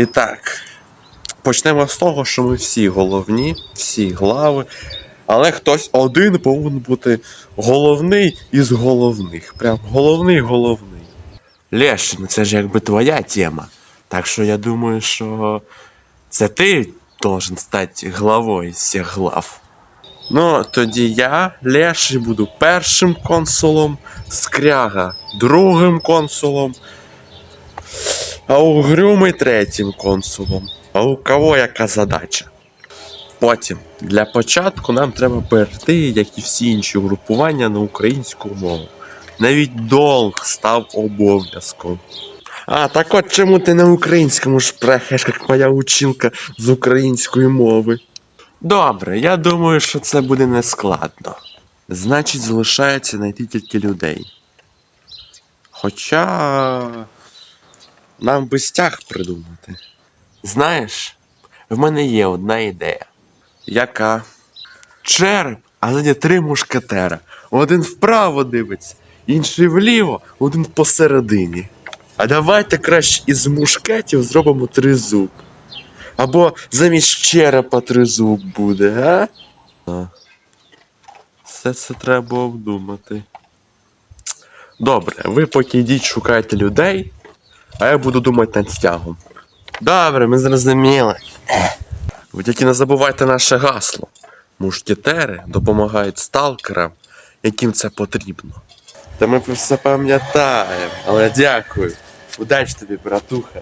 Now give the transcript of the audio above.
І так, почнемо з того, що ми всі головні, всі глави. Але хтось один повинен бути головний із головних. Прям головний головний. Леш, ну це ж якби твоя тема. Так що я думаю, що це ти должен стати главою всіх глав. Ну, тоді я, Леший, буду першим консулом, Скряга другим консулом, а Угрюмий третім консулом. А у кого яка задача? Потім, для початку нам треба перейти, як і всі інші групування, на українську мову. Навіть долг став обов'язком. А, так от чому ти на українському шпрехаєш, як моя училка з української мови? Добре, я думаю, що це буде нескладно. Значить, залишається знайти тільки людей. Хоча. Нам би стяг придумати. Знаєш, в мене є одна ідея. Яка? Череп, а ззаді три мушкетера. Один вправо дивиться, інший вліво, один посередині. А давайте краще із мушкетів зробимо тризуб. Або замість черепа тризуб буде, а? а? Все це треба обдумати. Добре, ви поки йдіть шукайте людей, а я буду думати над стягом. Добре, ми зрозуміли. Ви тільки не забувайте наше гасло. Мушкетери допомагають сталкерам, яким це потрібно. Та ми все пам'ятаємо, але дякую. Удачі тобі, братуха.